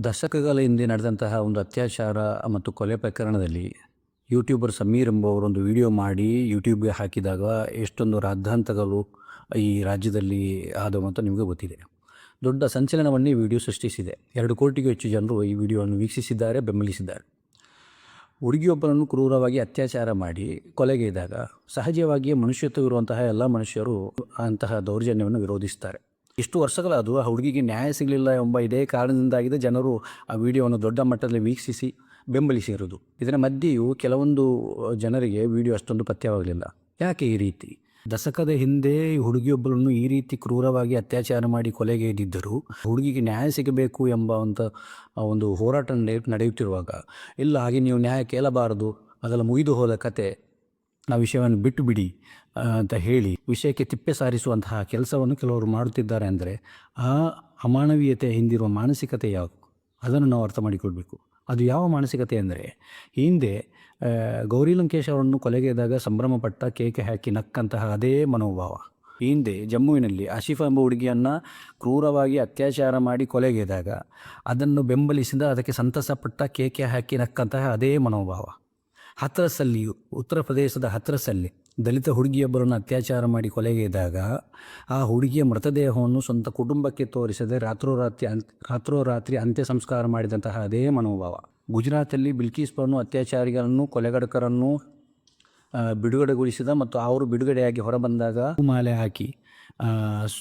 ದಶಕಗಳ ಹಿಂದೆ ನಡೆದಂತಹ ಒಂದು ಅತ್ಯಾಚಾರ ಮತ್ತು ಕೊಲೆ ಪ್ರಕರಣದಲ್ಲಿ ಯೂಟ್ಯೂಬರ್ ಸಮೀರ್ ಎಂಬುವರು ಒಂದು ವಿಡಿಯೋ ಮಾಡಿ ಯೂಟ್ಯೂಬ್ಗೆ ಹಾಕಿದಾಗ ಎಷ್ಟೊಂದು ರಾದ್ಧಾಂತಗಳು ಈ ರಾಜ್ಯದಲ್ಲಿ ಆದವು ಅಂತ ನಿಮಗೆ ಗೊತ್ತಿದೆ. ದೊಡ್ಡ ಸಂಚಲನವನ್ನೇ ಈ ವಿಡಿಯೋ ಸೃಷ್ಟಿಸಿದೆ. ಎರಡು ಕೋಟಿಗೂ ಹೆಚ್ಚು ಜನರು ಈ ವಿಡಿಯೋವನ್ನು ವೀಕ್ಷಿಸಿದ್ದಾರೆ, ಬೆಂಬಲಿಸಿದ್ದಾರೆ. ಹುಡುಗಿಯೊಬ್ಬರನ್ನು ಕ್ರೂರವಾಗಿ ಅತ್ಯಾಚಾರ ಮಾಡಿ ಕೊಲೆಗೈದಾಗ ಸಹಜವಾಗಿಯೇ ಮನುಷ್ಯತ್ವ ಇರುವಂತಹ ಎಲ್ಲ ಮನುಷ್ಯರು ಅಂತಹ ದೌರ್ಜನ್ಯವನ್ನು ವಿರೋಧಿಸ್ತಾರೆ. ಇಷ್ಟು ವರ್ಷಗಳಾದರೂ ಆ ಹುಡುಗಿಗೆ ನ್ಯಾಯ ಸಿಗಲಿಲ್ಲ ಎಂಬ ಇದೇ ಕಾರಣದಿಂದಾಗಿದೆ ಜನರು ಆ ವಿಡಿಯೋವನ್ನು ದೊಡ್ಡ ಮಟ್ಟದಲ್ಲಿ ವೀಕ್ಷಿಸಿ ಬೆಂಬಲಿಸಿರುವುದು ಇದರ ಮಧ್ಯೆಯೂ ಕೆಲವೊಂದು ಜನರಿಗೆ ವಿಡಿಯೋ ಅಷ್ಟೊಂದು ಪಥ್ಯವಾಗಲಿಲ್ಲ. ಯಾಕೆ ಈ ರೀತಿ? ದಶಕದ ಹಿಂದೆ ಹುಡುಗಿಯೊಬ್ಬರನ್ನು ಈ ರೀತಿ ಕ್ರೂರವಾಗಿ ಅತ್ಯಾಚಾರ ಮಾಡಿ ಕೊಲೆಗೈದಿದ್ದರು ಹುಡುಗಿಗೆ ನ್ಯಾಯ ಸಿಗಬೇಕು ಎಂಬ ಅಂತ ಒಂದು ಹೋರಾಟ ನಡೆ- ನಡೆಯುತ್ತಿರುವಾಗ, ಇಲ್ಲ ಹಾಗೆ ನೀವು ನ್ಯಾಯ ಕೇಳಬಾರದು, ಅದೆಲ್ಲ ಮುಗಿದು ಹೋದ ಕತೆ. ಆ ವಿಷಯವನ್ನು ಬಿಟ್ಟು ಬಿಡಿ ಅಂತ ಹೇಳಿ ವಿಷಯಕ್ಕೆ ತಿಪ್ಪೆ ಸಾರಿಸುವಂತಹ ಕೆಲಸವನ್ನು ಕೆಲವರು ಮಾಡುತ್ತಿದ್ದಾರೆ ಅಂದರೆ ಆ ಅಮಾನವೀಯತೆ ಹಿಂದಿರುವ ಮಾನಸಿಕತೆ ಯಾವುದು ಅದನ್ನು ನಾವು ಅರ್ಥ ಮಾಡಿಕೊಳ್ಬೇಕು. ಅದು ಯಾವ ಮಾನಸಿಕತೆ ಅಂದರೆ ಹಿಂದೆ ಗೌರಿ ಲಂಕೇಶ್ ಅವರನ್ನು ಕೊಲೆಗೆದಾಗ ಸಂಭ್ರಮಪಟ್ಟ ಕೇಕೆ ಹಾಕಿ ನಕ್ಕಂತಹ ಅದೇ ಮನೋಭಾವ. ಹಿಂದೆ ಜಮ್ಮುವಿನಲ್ಲಿ ಆಶಿಫಾ ಎಂಬ ಹುಡುಗಿಯನ್ನು ಕ್ರೂರವಾಗಿ ಅತ್ಯಾಚಾರ ಮಾಡಿ ಕೊಲೆಗೆದಾಗ ಅದನ್ನು ಬೆಂಬಲಿಸಿದ ಅದಕ್ಕೆ ಸಂತಸಪಟ್ಟ ಕೇಕೆ ಹಾಕಿ ನಕ್ಕಂತಹ ಅದೇ ಮನೋಭಾವ. ಹತ್ರಸಲ್ಲಿ, ಉತ್ತರ ಪ್ರದೇಶದ ಹತ್ರಸಲ್ಲಿ ದಲಿತ ಹುಡುಗಿಯೊಬ್ಬರನ್ನು ಅತ್ಯಾಚಾರ ಮಾಡಿ ಕೊಲೆಗೈದಾಗ ಆ ಹುಡುಗಿಯ ಮೃತದೇಹವನ್ನು ಸ್ವಂತ ಕುಟುಂಬಕ್ಕೆ ತೋರಿಸದೆ ರಾತ್ರೋರಾತ್ರಿ ಅಂತ್ ರಾತ್ರೋರಾತ್ರಿ ಅಂತ್ಯ ಸಂಸ್ಕಾರ ಮಾಡಿದಂತಹ ಅದೇ ಮನೋಭಾವ. ಗುಜರಾತಲ್ಲಿ ಬಿಲ್ಕೀಸ್ಪನ್ನು ಅತ್ಯಾಚಾರಿಗಳನ್ನು ಕೊಲೆಗಡಕರನ್ನು ಬಿಡುಗಡೆಗೊಳಿಸಿದ ಮತ್ತು ಅವರು ಬಿಡುಗಡೆಯಾಗಿ ಹೊರಬಂದಾಗ ಮಾಲೆ ಹಾಕಿ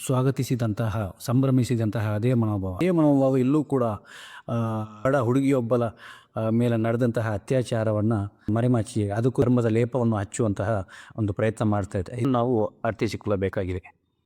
ಸ್ವಾಗತಿಸಿದಂತಹ, ಸಂಭ್ರಮಿಸಿದಂತಹ ಅದೇ ಮನೋಭಾವ. ಅದೇ ಮನೋಭಾವ ಇಲ್ಲೂ ಕೂಡ ಬಡ ಹುಡುಗಿಯೊಬ್ಬಲ ಮೇಲೆ ನಡೆದಂತಹ ಅತ್ಯಾಚಾರವನ್ನು ಮರೆಮಾಚಿ, ಅದಕ್ಕೂ ಧರ್ಮದ ಲೇಪವನ್ನು ಹಚ್ಚುವಂತಹ ಒಂದು ಪ್ರಯತ್ನ ಮಾಡ್ತಾ ಇದ್ದೆ. ನಾವು ಅರ್ಥೈಸಿಕೊಳ್ಳಬೇಕಾಗಿದೆ